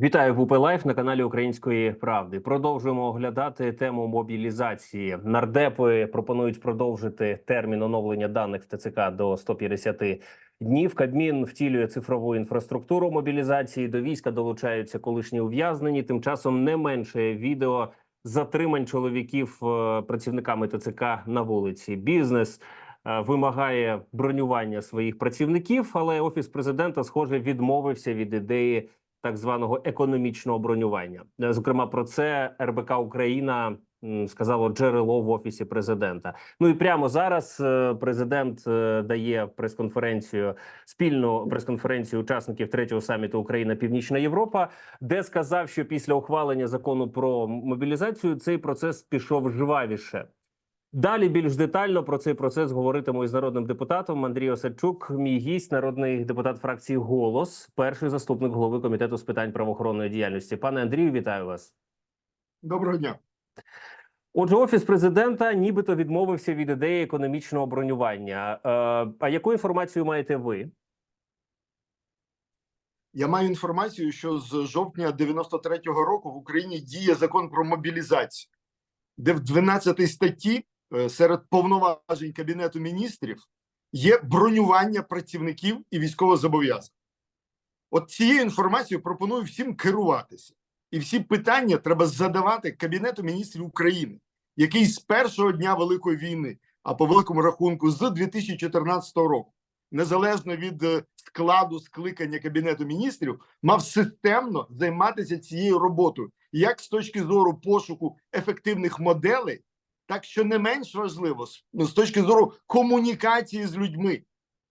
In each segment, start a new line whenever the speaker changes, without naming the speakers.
Вітаю в УП Лайф на каналі Української Правди. Продовжуємо оглядати тему мобілізації. Нардепи пропонують продовжити термін оновлення даних в ТЦК до 150 днів. Кабмін втілює цифрову інфраструктуру мобілізації. До війська долучаються колишні ув'язнені. Тим часом не менше відео затримань чоловіків е, працівниками ТЦК на вулиці. Бізнес е, вимагає бронювання своїх працівників, але офіс президента, схоже, відмовився від ідеї так званого економічного бронювання. Е, Зокрема, про це РБК Україна сказало джерело в офісі президента. Ну і прямо зараз е, президент е, дає прес-конференцію спільну прес-конференцію учасників третього саміту Україна Північна Європа, де сказав, що після ухвалення закону про мобілізацію цей процес пішов жвавіше. Далі більш детально про цей процес говоритиму із народним депутатом Андрій Осадчук, мій гість, народний депутат фракції Голос, перший заступник голови комітету з питань правоохоронної діяльності. Пане Андрію, вітаю вас.
Доброго дня.
Отже, офіс президента нібито відмовився від ідеї економічного бронювання. Е, а яку інформацію маєте ви?
Я маю інформацію, що з жовтня 93-го року в Україні діє закон про мобілізацію, де в 12 статті серед повноважень Кабінету міністрів є бронювання працівників і військовозобов'язаних. От цією інформацією пропоную всім керуватися. І всі питання треба задавати Кабінету міністрів України, який з першого дня Великої війни, а по великому рахунку з 2014 року, незалежно від е, складу скликання Кабінету міністрів, мав системно займатися цією роботою, як з точки зору пошуку ефективних моделей, так що не менш важливо з- ну, точки зору комунікації з людьми.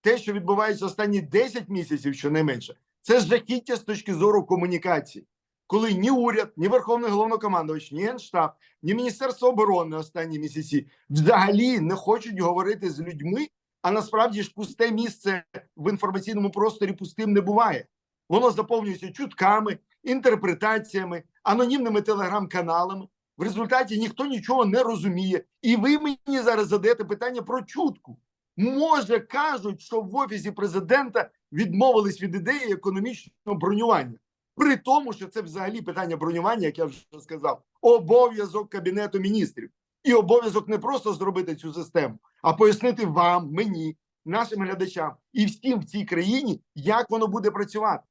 Те, що відбувається останні 10 місяців, щонайменше, це жахіття з точки зору комунікації. Коли ні уряд, ні Верховний головнокомандувач, ні Генштаб, ні Міністерство оборони останні місяці взагалі не хочуть говорити з людьми, а насправді ж пусте місце в інформаційному просторі пустим не буває. Воно заповнюється чутками, інтерпретаціями, анонімними телеграм-каналами. В результаті ніхто нічого не розуміє. І ви мені зараз задаєте питання про чутку. Може, кажуть, що в офісі президента відмовились від ідеї економічного бронювання. При тому, що це взагалі питання бронювання, як я вже сказав, обов'язок кабінету міністрів. І обов'язок не просто зробити цю систему, а пояснити вам, мені, нашим глядачам і всім в цій країні, як воно буде працювати.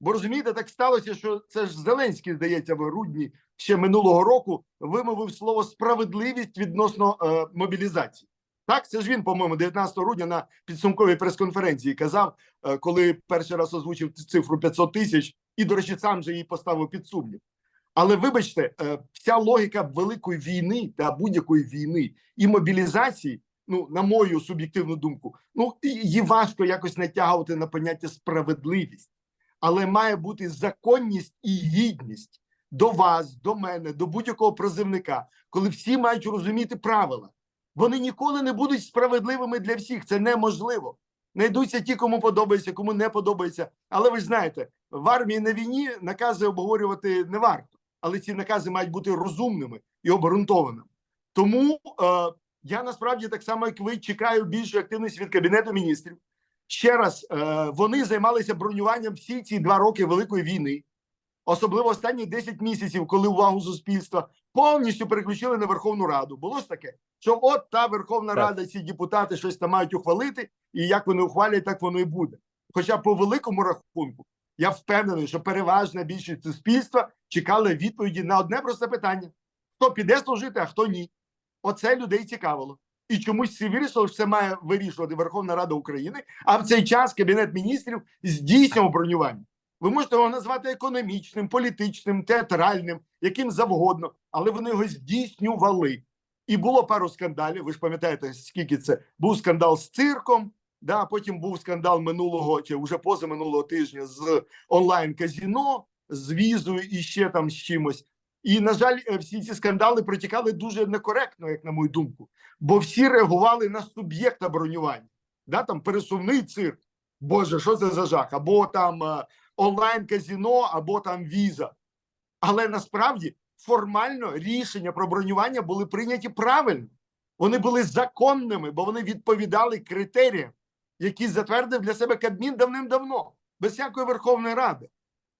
Бо розумієте, так сталося, що це ж Зеленський, здається, в грудні ще минулого року вимовив слово справедливість відносно е, мобілізації. Так, це ж він, по-моєму, 19 грудня на підсумковій прес-конференції казав, е, коли перший раз озвучив цифру 500 тисяч, і, до речі, сам же її поставив під сумнів. Але вибачте, е, вся логіка великої війни та будь-якої війни і мобілізації, ну на мою суб'єктивну думку, ну її важко якось натягувати на поняття справедливість, але має бути законність і гідність до вас, до мене, до будь-якого призивника, коли всі мають розуміти правила. Вони ніколи не будуть справедливими для всіх. Це неможливо. Найдуться ті, кому подобається, кому не подобається. Але ви ж знаєте, в армії на війні накази обговорювати не варто, але ці накази мають бути розумними і обґрунтованими. Тому е, я насправді так само, як ви, чекаю більшої активності від кабінету міністрів. Ще раз, е, вони займалися бронюванням всі ці два роки великої війни, особливо останні 10 місяців, коли увагу суспільства повністю переключили на Верховну Раду. Було ж таке, що от та Верховна
Так.
Рада, ці депутати щось там мають ухвалити, і як вони ухвалять, так воно і буде. Хоча по великому рахунку я впевнений, що переважна більшість суспільства чекала відповіді на одне просте питання: хто піде служити, а хто ні. Оце людей цікавило. І чомусь всі вирішили, що це має вирішувати Верховна Рада України, а в цей час Кабінет міністрів здійснював бронювання. Ви можете його назвати економічним, політичним, театральним, яким завгодно, але вони його здійснювали. І було пару скандалів. Ви ж пам'ятаєте, скільки це був скандал з цирком. Да, потім був скандал минулого чи вже позаминулого тижня з онлайн казіно, з візою і ще там з чимось. І на жаль, е, всі ці скандали протікали дуже некоректно, як на мою думку, бо всі реагували на суб'єкта бронювання. Да, там пересувний цирк. Боже, що це за жах? Або там е, онлайн казіно, або там віза. Але насправді формально рішення про бронювання були прийняті правильно. Вони були законними, бо вони відповідали критеріям, які затвердив для себе Кабмін давним-давно, без всякої Верховної Ради.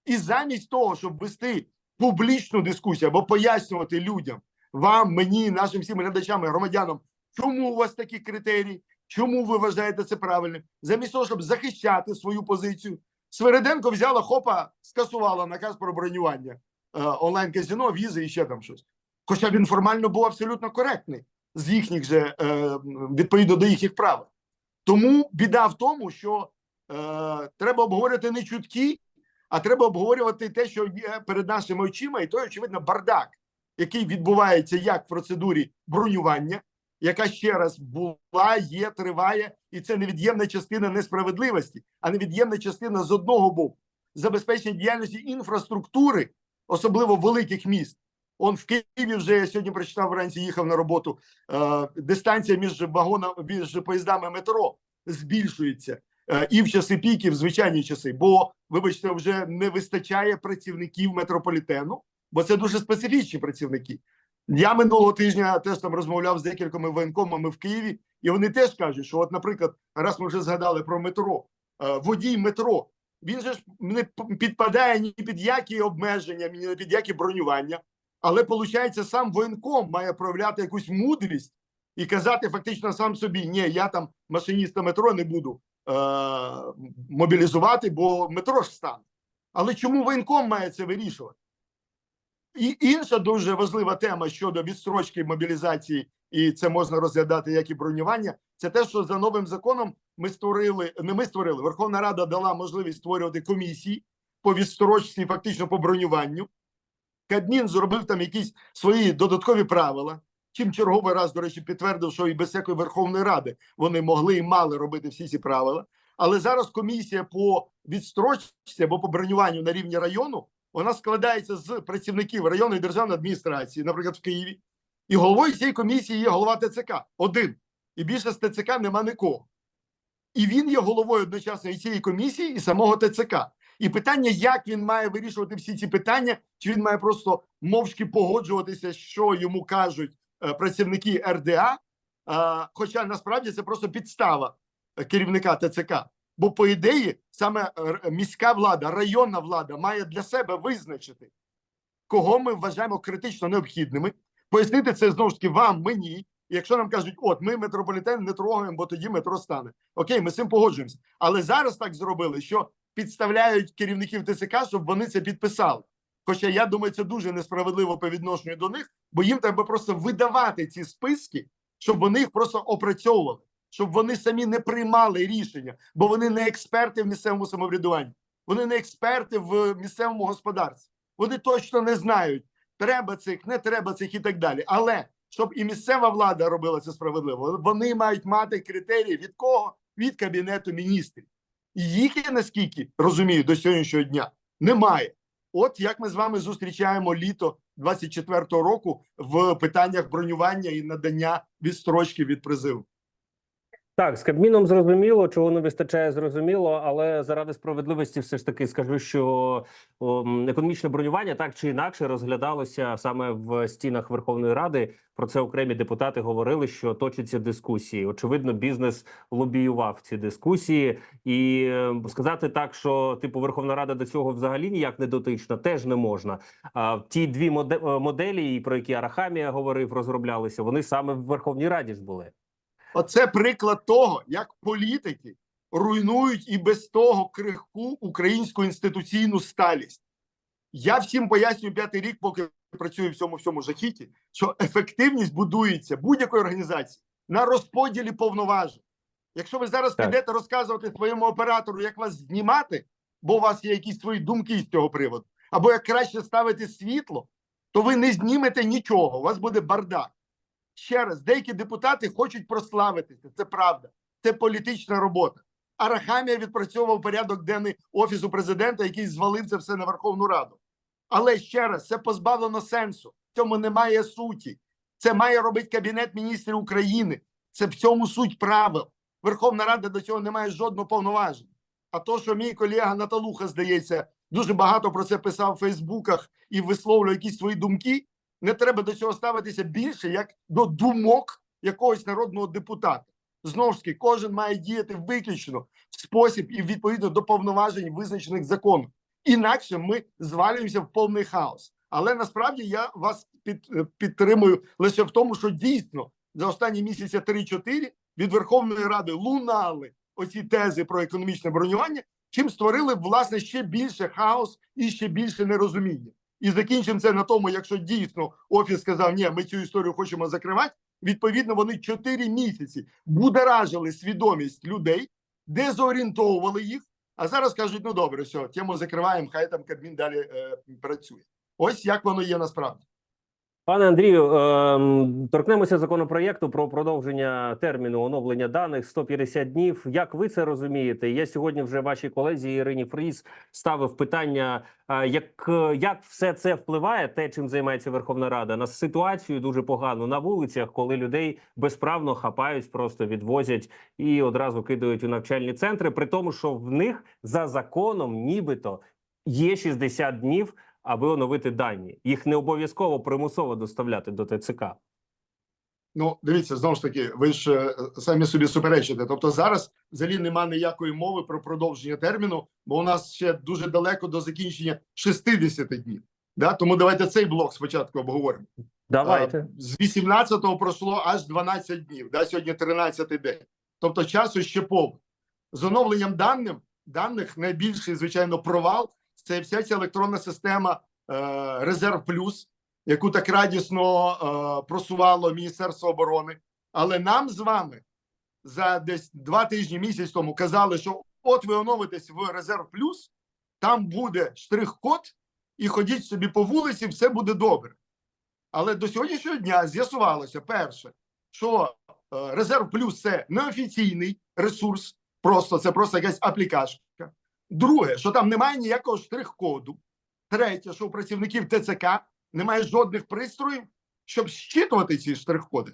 І замість того, щоб вести публічну дискусію або пояснювати людям, вам, мені, нашим всім глядачам і громадянам, чому у вас такі критерії, чому ви вважаєте це правильним, замість того, щоб захищати свою позицію, Свериденко взяла хопа, скасувала наказ про бронювання е, онлайн-казино, візи і ще там щось. Хоча він формально був абсолютно коректний з їхніх же е, відповідно до їхніх правил. Тому біда в тому, що е, треба обговорювати не чутки, а треба обговорювати те, що є перед нашими очима, і той, очевидно, бардак, який відбувається як в процедурі бронювання, яка ще раз була, є, триває, і це невід'ємна частина несправедливості, а невід'ємна частина з одного боку забезпечення діяльності інфраструктури, особливо великих міст. Он в Києві вже я сьогодні прочитав вранці, їхав на роботу. Е, дистанція між вагонами, між поїздами метро збільшується і в часи піки, в звичайні часи. Бо, вибачте, вже не вистачає працівників метрополітену, бо це дуже специфічні працівники. Я минулого тижня теж там розмовляв з декількома воєнкомами в Києві, і вони теж кажуть, що, от, наприклад, раз ми вже згадали про метро, е, водій метро, він же ж не підпадає ні під які обмеження, ні під які бронювання. Але виходить, сам воєнком має проявляти якусь мудрість і казати фактично сам собі: ні, я там машиніста метро не буду е- мобілізувати, бо метро ж стане. Але чому воєнком має це вирішувати? І інша дуже важлива тема щодо відстрочки мобілізації, і це можна розглядати як і бронювання. Це те, що за новим законом ми створили, не ми створили. Верховна Рада дала можливість створювати комісії по відстрочці, фактично по бронюванню. Кабмін зробив там якісь свої додаткові правила. Чим черговий раз, до речі, підтвердив, що і без всякої Верховної Ради вони могли і мали робити всі ці правила. Але зараз комісія по відстрочці або по бронюванню на рівні району вона складається з працівників районної державної адміністрації, наприклад, в Києві, і головою цієї комісії є голова ТЦК один. І більше з ТЦК нема нікого. І він є головою одночасно і цієї комісії, і самого ТЦК. І питання, як він має вирішувати всі ці питання, чи він має просто мовчки погоджуватися, що йому кажуть працівники РДА. Е, хоча насправді це просто підстава е, керівника ТЦК. Бо, по ідеї, саме е, міська влада, районна влада має для себе визначити, кого ми вважаємо критично необхідними. Пояснити це знову ж таки вам, мені. Якщо нам кажуть, от ми метрополітен не трогаємо, бо тоді метро стане. Окей, ми з цим погоджуємося. Але зараз так зробили, що підставляють керівників ТЦК, щоб вони це підписали. Хоча я думаю, це дуже несправедливо по відношенню до них, бо їм треба просто видавати ці списки, щоб вони їх просто опрацьовували, щоб вони самі не приймали рішення, бо вони не експерти в місцевому самоврядуванні, вони не експерти в місцевому господарстві. Вони точно не знають, треба цих, не треба цих і так далі. Але щоб і місцева влада робила це справедливо, вони мають мати критерії від кого? Від кабінету міністрів. І їх, я наскільки розумію, до сьогоднішнього дня немає. От як ми з вами зустрічаємо літо 24-го року в питаннях бронювання і надання відстрочки від призиву.
Так, з Кабміном зрозуміло, чого не вистачає, зрозуміло, але заради справедливості, все ж таки скажу, що економічне бронювання так чи інакше розглядалося саме в стінах Верховної Ради. Про це окремі депутати говорили, що точаться дискусії. Очевидно, бізнес лобіював ці дискусії, і е, сказати так, що типу Верховна Рада до цього взагалі ніяк не дотична, теж не можна. А ті дві е, моделі, про які Арахамія говорив, розроблялися. Вони саме в Верховній Раді ж були.
Оце приклад того, як політики руйнують і без того крихку українську інституційну сталість. Я всім пояснюю п'ятий рік, поки працюю в цьому всьому жахіті, що ефективність будується будь-якої організації на розподілі повноважень. Якщо ви зараз
Так.
підете розказувати своєму оператору, як вас знімати, бо у вас є якісь свої думки з цього приводу, або як краще ставити світло, то ви не знімете нічого. У вас буде бардак. Ще раз, деякі депутати хочуть прославитися. Це правда. Це політична робота. Арахамія відпрацьовував порядок денний офісу президента, який звалив це все на Верховну Раду. Але ще раз, це позбавлено сенсу. В цьому немає суті. Це має робити Кабінет міністрів України. Це в цьому суть правил. Верховна Рада до цього не має жодного повноваження. А то, що мій колега Наталуха, здається, дуже багато про це писав в Фейсбуках і висловлює якісь свої думки. Не треба до цього ставитися більше як до думок якогось народного депутата. Знову ж таки, кожен має діяти виключно в спосіб і відповідно до повноважень, визначених законом. Інакше ми звалюємося в повний хаос. Але насправді я вас під, е, підтримую лише в тому, що дійсно за останні місяці 3-4 від Верховної Ради лунали оці тези про економічне бронювання, чим створили власне ще більше хаос і ще більше нерозуміння. І закінчимо це на тому, якщо дійсно офіс сказав, ні, ми цю історію хочемо закривати. Відповідно, вони 4 місяці будоражили свідомість людей, дезорієнтовували їх. А зараз кажуть: ну добре, все, тему закриваємо, хай там Кабмін далі е, працює. Ось як воно є насправді.
Пане Андрію, ем, торкнемося законопроєкту про продовження терміну оновлення даних 150 днів. Як ви це розумієте? Я сьогодні вже вашій колезі Ірині Фріз ставив питання, е, як, як все це впливає, те, чим займається Верховна Рада, на ситуацію дуже погану на вулицях, коли людей безправно хапають, просто відвозять і одразу кидають у навчальні центри, при тому, що в них за законом, нібито є 60 днів аби оновити дані. Їх не обов'язково примусово доставляти до ТЦК.
Ну, дивіться, знову ж таки, ви ж е, самі собі суперечите. Тобто, зараз взагалі нема ніякої мови про продовження терміну, бо у нас ще дуже далеко до закінчення 60 днів. Да? Тому давайте цей блок спочатку обговоримо.
Давайте
А, З 18-го пройшло аж 12 днів. Да? Сьогодні 13-й день. Тобто часу ще повно. З оновленням даних, даних найбільший, звичайно, провал це вся ця електронна система е, Резерв Плюс, яку так радісно е, просувало Міністерство оборони. Але нам з вами за десь два тижні місяць тому казали, що от ви оновитесь в Резерв Плюс, там буде штрих-код, і ходіть собі по вулиці, все буде добре. Але до сьогоднішнього дня з'ясувалося перше, що е, Резерв Плюс це неофіційний ресурс, просто це просто якась аплікашка. Друге, що там немає ніякого штрих-коду. Третє, що у працівників ТЦК немає жодних пристроїв, щоб щитувати ці штрих-коди.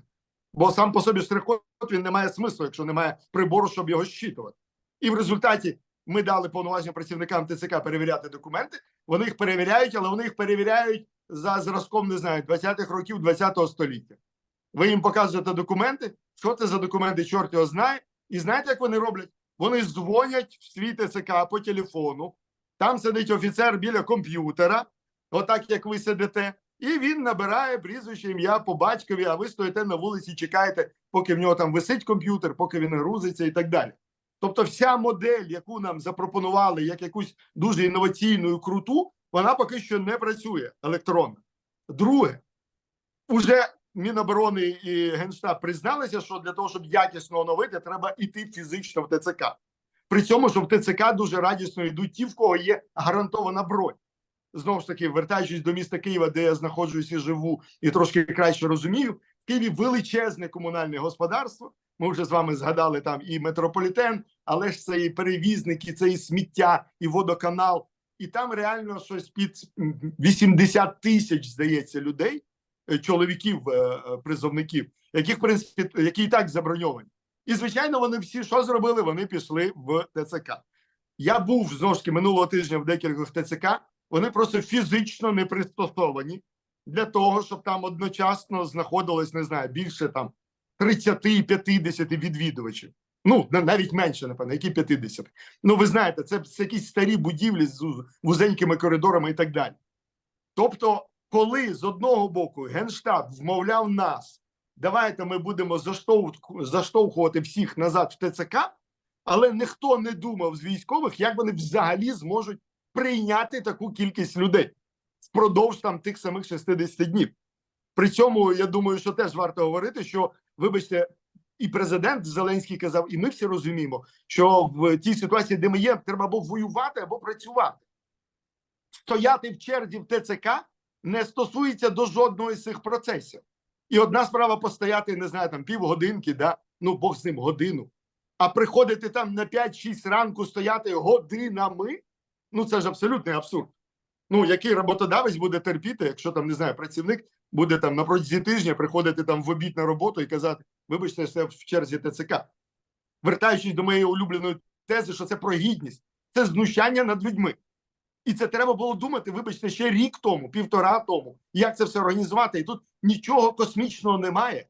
Бо сам по собі штрих-код він не має смислу, якщо немає прибору, щоб його щитувати. І в результаті ми дали повноваження працівникам ТЦК перевіряти документи. Вони їх перевіряють, але вони їх перевіряють за зразком, не знаю, 20-х років 20-го століття. Ви їм показуєте документи, що це за документи, чорт його знає. І знаєте, як вони роблять? Вони дзвонять в свій ТЦК по телефону. Там сидить офіцер біля комп'ютера, отак як ви сидите, і він набирає прізвище ім'я по батькові, а ви стоїте на вулиці, чекаєте, поки в нього там висить комп'ютер, поки він грузиться і так далі. Тобто, вся модель, яку нам запропонували, як якусь дуже інноваційну і круту, вона поки що не працює електронно. Друге, уже Міноборони і Генштаб призналися, що для того, щоб якісно оновити, треба йти фізично в ТЦК. При цьому, що в ТЦК дуже радісно йдуть ті, в кого є гарантована бронь. Знову ж таки, вертаючись до міста Києва, де я знаходжусь і живу, і трошки краще розумію, в Києві величезне комунальне господарство. Ми вже з вами згадали там і метрополітен, але ж це і перевізники, це і сміття, і водоканал. І там реально щось під 80 тисяч, здається, людей, чоловіків, е, е, призовників, яких в принципі які і так заброньовані. І звичайно, вони всі що зробили? Вони пішли в ТЦК. Я був знову ж таки минулого тижня в декількох ТЦК. Вони просто фізично не пристосовані для того, щоб там одночасно знаходилось, не знаю, більше там 30-50 відвідувачів. Ну, навіть менше, напевно, які 50. Ну, ви знаєте, це якісь старі будівлі з вузенькими коридорами і так далі. Тобто, коли з одного боку Генштаб вмовляв нас, давайте ми будемо заштовхувати всіх назад в ТЦК, але ніхто не думав з військових, як вони взагалі зможуть прийняти таку кількість людей впродовж там тих самих 60 днів. При цьому я думаю, що теж варто говорити, що, вибачте, і президент Зеленський казав, і ми всі розуміємо, що в тій ситуації, де ми є, треба або воювати, або працювати. Стояти в черзі в ТЦК не стосується до жодного з цих процесів. І одна справа постояти, не знаю, там півгодинки, да? ну Бог з ним годину. А приходити там на 5-6 ранку стояти годинами, ну це ж абсолютний абсурд. Ну, який роботодавець буде терпіти, якщо там не знаю, працівник буде там на протязі тижня приходити там в обід на роботу і казати: вибачте, це в черзі ТЦК. Вертаючись до моєї улюбленої тези, що це про гідність, це знущання над людьми. І це треба було думати, вибачте, ще рік тому, півтора тому, як це все організувати. І тут нічого космічного немає.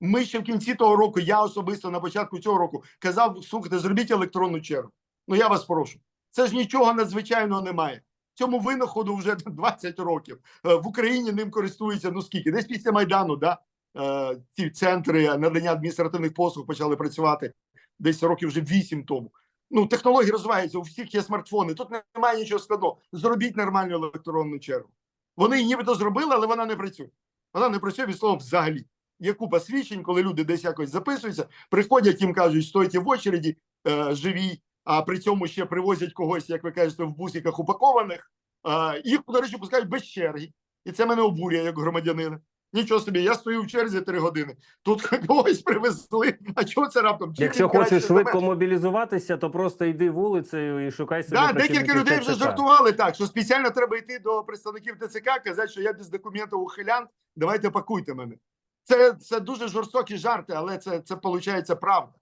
Ми ще в кінці того року, я особисто на початку цього року казав: слухайте, зробіть електронну чергу. Ну я вас прошу. Це ж нічого надзвичайного немає. цьому винаходу вже 20 років. Е, В Україні ним користуються ну скільки? Десь після Майдану, да? е, ці центри надання адміністративних послуг почали працювати десь років вже 8 тому. Ну, технології розвиваються, у всіх є смартфони. Тут немає нічого складного. Зробіть нормальну електронну чергу. Вони її нібито зробили, але вона не працює. Вона не працює від слова взагалі. Є купа свідчень, коли люди десь якось записуються, приходять, їм кажуть, стойте в очереді, е, живі, а при цьому ще привозять когось, як ви кажете, в бусиках упакованих. Е, їх, до речі, пускають без черги. І це мене обурює як громадянина. Нічого собі, я стою в черзі три години. Тут когось привезли. А чого це раптом? Чим
Якщо хочеш швидко мобілізуватися, то просто йди вулицею і шукай собі
Да, декілька людей вже
ТЦК.
жартували так, що спеціально треба йти до представників ТЦК, казати, що я без документів ухилянт, давайте пакуйте мене. Це, це дуже жорстокі жарти, але це, це виходить правда.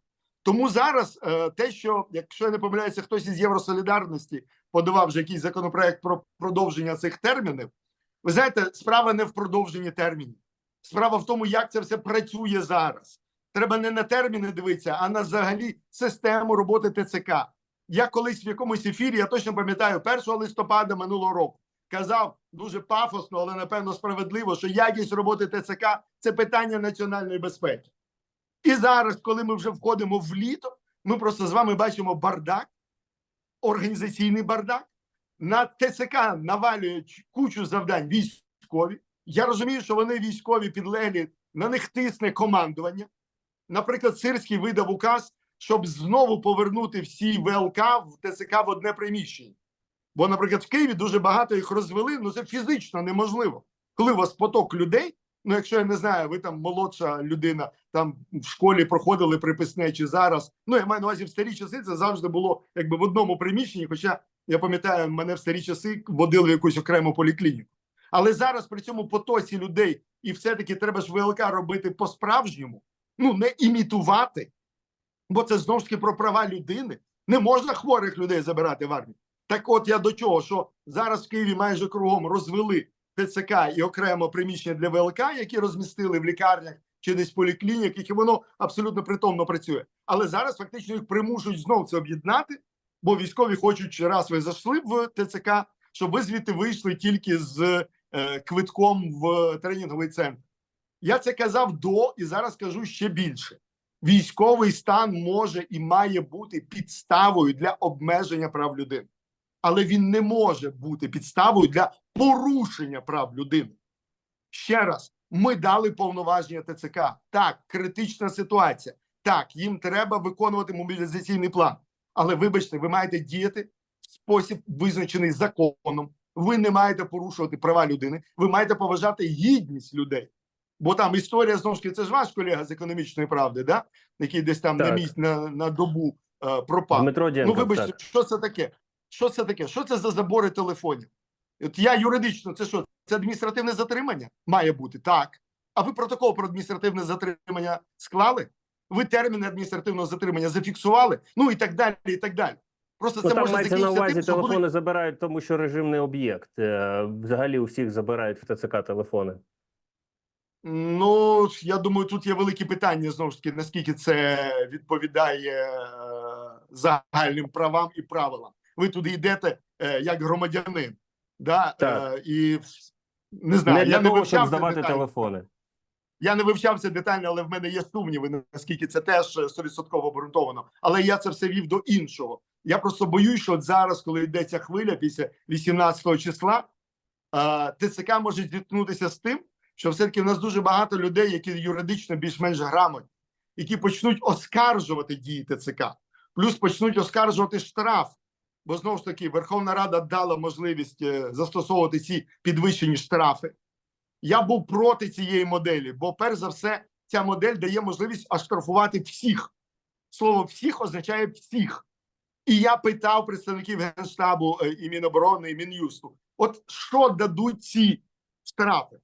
Тому зараз е, те, що, якщо я не помиляюся, хтось із Євросолідарності подавав вже якийсь законопроект про продовження цих термінів, ви знаєте, справа не в продовженні термінів. Справа в тому, як це все працює зараз. Треба не на терміни дивитися, а на взагалі систему роботи ТЦК. Я колись в якомусь ефірі, я точно пам'ятаю, 1 листопада минулого року казав дуже пафосно, але напевно справедливо, що якість роботи ТЦК це питання національної безпеки. І зараз, коли ми вже входимо в літо, ми просто з вами бачимо бардак, організаційний бардак. На ТЦК навалюють кучу завдань військові. Я розумію, що вони військові підлеглі, на них тисне командування. Наприклад, Сирський видав указ, щоб знову повернути всі ВЛК в ТЦК в одне приміщення. Бо, наприклад, в Києві дуже багато їх розвели, ну це фізично неможливо. Коли у вас поток людей, ну якщо я не знаю, ви там молодша людина, там в школі проходили приписне чи зараз. Ну я маю на увазі в старі часи це завжди було якби в одному приміщенні. Хоча я пам'ятаю, мене в старі часи водили в якусь окрему поліклініку. Але зараз при цьому потоці людей, і все-таки треба ж ВЛК робити по-справжньому, ну не імітувати, бо це знову ж таки про права людини. Не можна хворих людей забирати в армію. Так от я до чого, що зараз в Києві майже кругом розвели ТЦК і окремо приміщення для ВЛК, які розмістили в лікарнях чи десь поліклініках, і воно абсолютно притомно працює. Але зараз фактично їх примушують знов це об'єднати, бо військові хочуть, раз ви зайшли в ТЦК, щоб ви звідти вийшли тільки з е, квитком в тренінговий центр. Я це казав до і зараз кажу ще більше. Військовий стан може і має бути підставою для обмеження прав людини, але він не може бути підставою для порушення прав людини. Ще раз, ми дали повноваження ТЦК. Так, критична ситуація. Так, їм треба виконувати мобілізаційний план. Але вибачте, ви маєте діяти в спосіб, визначений законом. Ви не маєте порушувати права людини, ви маєте поважати гідність людей. Бо там історія знову ж таки, це ж ваш колега з економічної правди, да? який десь там на місць на, на добу е, пропав.
Дмитро
Ну, вибачте,
так.
що це таке? Що це таке? Що це за забори телефонів? От я юридично, це що? Це адміністративне затримання? Має бути так. А ви протокол про адміністративне затримання склали? Ви терміни адміністративного затримання зафіксували? Ну і так далі, і так далі. Просто
Ну,
це
там
може
мається на увазі
тим,
телефони
будуть...
забирають, тому що режимний об'єкт. Е, Взагалі у всіх забирають в ТЦК телефони.
Ну, я думаю, тут є великі питання знову ж таки, наскільки це відповідає е, загальним правам і правилам. Ви туди йдете е, як громадянин, да?
Так.
І не знаю,
не для
я не
того, щоб
вивчав це
здавати телефони.
Я не вивчав це детально, але в мене є сумніви, наскільки це теж е, стовідсотково обґрунтовано. Але я це все вів до іншого. Я просто боюсь, що зараз, коли йдеться хвиля після 18 числа, ТЦК може зіткнутися з тим, що все-таки в нас дуже багато людей, які юридично більш-менш грамотні, які почнуть оскаржувати дії ТЦК, плюс почнуть оскаржувати штраф. Бо знову ж таки Верховна Рада дала можливість е, застосовувати ці підвищені штрафи. Я був проти цієї моделі, бо перш за все, ця модель дає можливість оштрафувати всіх. Слово всіх означає всіх. І я питав представників Генштабу е, і Міноборони, і Мін'юсту: от що дадуть ці штрафи?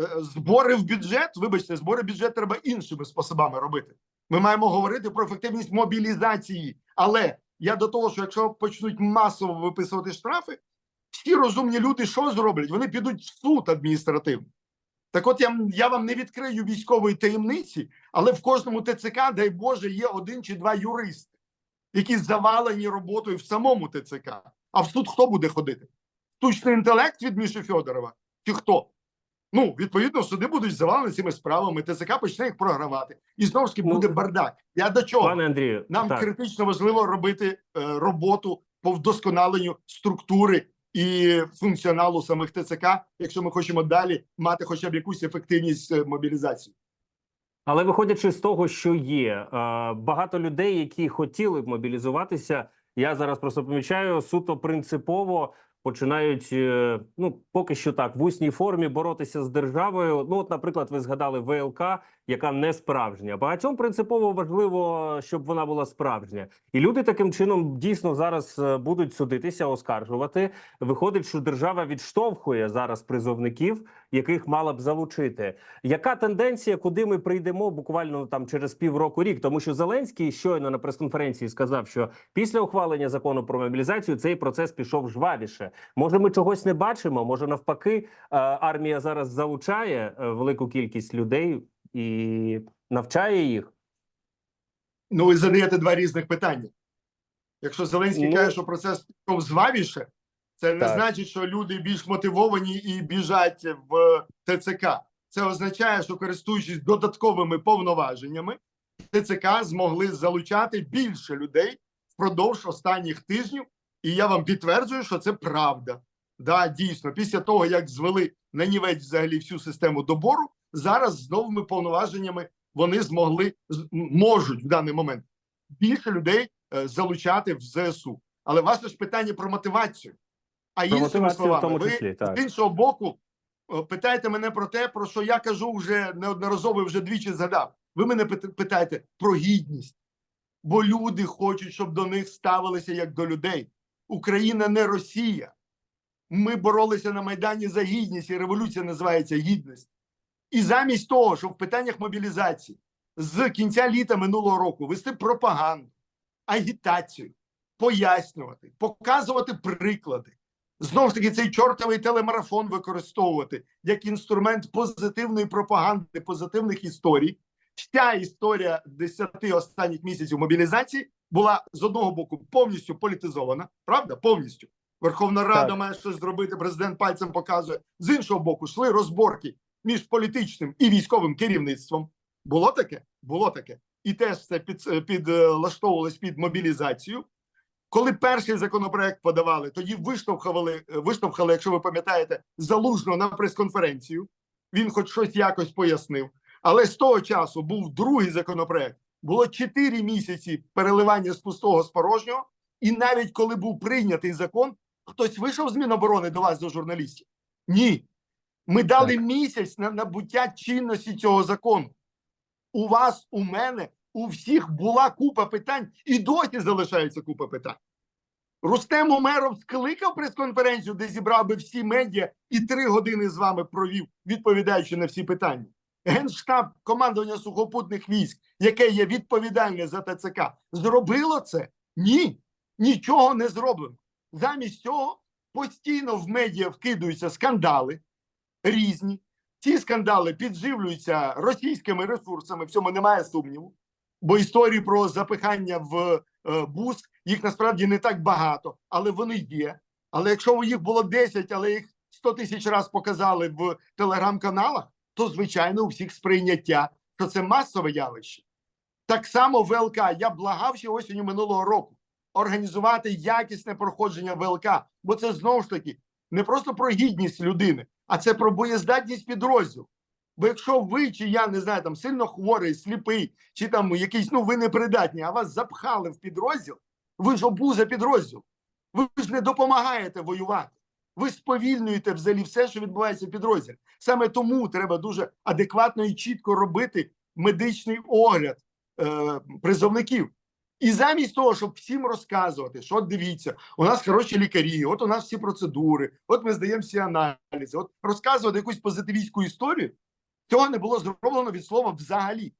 Е, Збори в бюджет, вибачте, збори в бюджет треба іншими способами робити. Ми маємо говорити про ефективність мобілізації. Але я до того, що якщо почнуть масово виписувати штрафи, всі розумні люди що зроблять? Вони підуть в суд адміністративний. Так от я, я вам не відкрию військової таємниці, але в кожному ТЦК, дай Боже, є один чи два юристи, які завалені роботою в самому ТЦК. А в суд хто буде ходити? штучний інтелект від Міші Федорова? Чи хто? Ну, відповідно, суди будуть завалені цими справами, ТЦК почне їх програвати. І знову ж таки
Ну,
буде бардак. Я до чого?
Пане Андрію,
Нам
так.
критично важливо робити е, роботу по вдосконаленню структури і функціоналу самих ТЦК, якщо ми хочемо далі мати хоча б якусь ефективність мобілізації.
Але виходячи з того, що є е, багато людей, які хотіли б мобілізуватися, я зараз просто помічаю суто принципово починають е, ну поки що так в усній формі боротися з державою. Ну, от, наприклад, ви згадали ВЛК, яка не справжня. Багатьом принципово важливо, щоб вона була справжня, і люди таким чином дійсно зараз е, будуть судитися, оскаржувати. Виходить, що держава відштовхує зараз призовників, яких мала б залучити. Яка тенденція, куди ми прийдемо буквально там через півроку рік? Тому що Зеленський щойно на прес-конференції сказав, що після ухвалення закону про мобілізацію цей процес пішов жвавіше. Може, ми чогось не бачимо? Може, навпаки, е, армія зараз залучає е, велику кількість людей і навчає їх.
Ну, ви задаєте два різних питання. Якщо Зеленський
Ну,
каже, що процес пішов звавіше, це не
Так.
значить, що люди більш мотивовані і біжать в ТЦК. Це означає, що користуючись додатковими повноваженнями, ТЦК змогли залучати більше людей впродовж останніх тижнів. І я вам підтверджую, що це правда. Да, дійсно, після того, як звели на нівець взагалі всю систему добору, зараз з новими повноваженнями вони змогли можуть в даний момент більше людей е, залучати в ЗСУ. Але ваше ж питання про мотивацію. А
Про
іншими
мотивацію в
словами,
тому
ви
так.
з іншого боку питаєте мене про те, про що я кажу вже неодноразово, вже двічі згадав. Ви мене питаєте про гідність, бо люди хочуть, щоб до них ставилися як до людей. Україна не Росія. Ми боролися на Майдані за гідність, і революція називається гідність. І замість того, щоб в питаннях мобілізації з кінця літа минулого року вести пропаганду, агітацію, пояснювати, показувати приклади. Знову ж таки, цей чортовий телемарафон використовувати як інструмент позитивної пропаганди, позитивних історій. Вся історія 10 останніх місяців мобілізації була з одного боку повністю політизована, правда? Повністю. Верховна Рада
Так.
має щось зробити, президент пальцем показує. З іншого боку, йшли розборки між політичним і військовим керівництвом. Було таке? Було таке. І теж це під, підлаштовувалось під мобілізацію. Коли перший законопроект подавали, тоді виштовхували, виштовхали, якщо ви пам'ятаєте, залужно на прес-конференцію. Він хоч щось якось пояснив. Але з того часу був другий законопроект. Було 4 місяці переливання з пустого з порожнього. І навіть коли був прийнятий закон, хтось вийшов з Міноборони до вас, до журналістів? Ні. Ми дали місяць на набуття чинності цього закону. У вас, у мене, у всіх була купа питань, і досі залишається купа питань. Рустем Умеров скликав прес-конференцію, де зібрав би всі медіа і три години з вами провів, відповідаючи на всі питання. Генштаб командування сухопутних військ, яке є відповідальне за ТЦК, зробило це? Ні, нічого не зроблено. Замість цього постійно в медіа вкидуються скандали різні. Ці скандали підживлюються російськими ресурсами, в цьому немає сумніву. Бо історії про запихання в е, бус їх насправді не так багато, але вони є. Але якщо їх було 10, але їх 100 тисяч раз показали в телеграм-каналах, то звичайно у всіх сприйняття, що це масове явище. Так само ВЛК. Я благав ще осінню минулого року організувати якісне проходження ВЛК, бо це знову ж таки не просто про гідність людини, а це про боєздатність підрозділу. Бо якщо ви чи я не знаю, там сильно хворий, сліпий, чи там якийсь, ну ви непридатні, а вас запхали в підрозділ, ви ж обуза підрозділ. Ви ж не допомагаєте воювати. Ви сповільнюєте взагалі все, що відбувається в підрозділі. Саме тому треба дуже адекватно і чітко робити медичний огляд е, призовників. І замість того, щоб всім розказувати, що от дивіться, у нас хороші лікарі, от у нас всі процедури, от ми здаємо всі аналізи, от розказувати якусь позитивістську історію, цього не було зроблено від слова взагалі.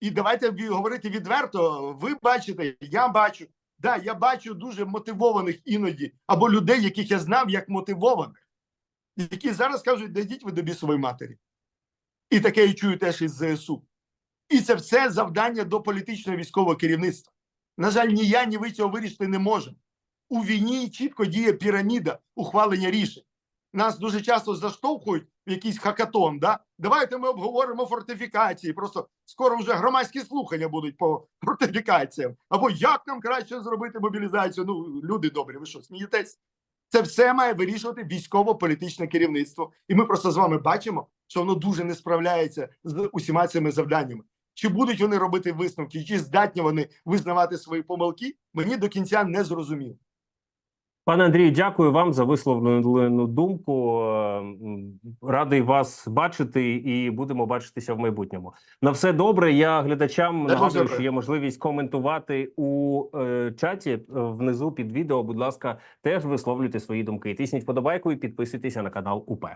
І давайте говорити відверто. Ви бачите, я бачу. Да, я бачу дуже мотивованих іноді або людей, яких я знав як мотивованих, які зараз кажуть, дійдіть ви до бісової матері. І таке я чую теж із ЗСУ. І це все завдання до політичного військового керівництва. На жаль, ні я, ні ви цього вирішити не можемо. у війні чітко діє піраміда ухвалення рішень. Нас дуже часто заштовхують якийсь хакатон. Да? Давайте ми обговоримо фортифікації. Просто скоро вже громадські слухання будуть по фортифікаціям. Або як нам краще зробити мобілізацію. Ну, люди добрі, ви що, смієтесь? Це все має вирішувати військово-політичне керівництво. І ми просто з вами бачимо, що воно дуже не справляється з усіма цими завданнями. Чи будуть вони робити висновки, чи здатні вони визнавати свої помилки, мені до кінця не зрозуміло.
Пане Андрію, дякую вам за висловлену думку. Е, Радий вас бачити і будемо бачитися в майбутньому. На все добре. Я глядачам
Дай
нагадую,
добре.
що є можливість коментувати у е, чаті е, внизу під відео. Будь ласка, теж висловлюйте свої думки. Тисніть подобайку і підписуйтеся на канал УП.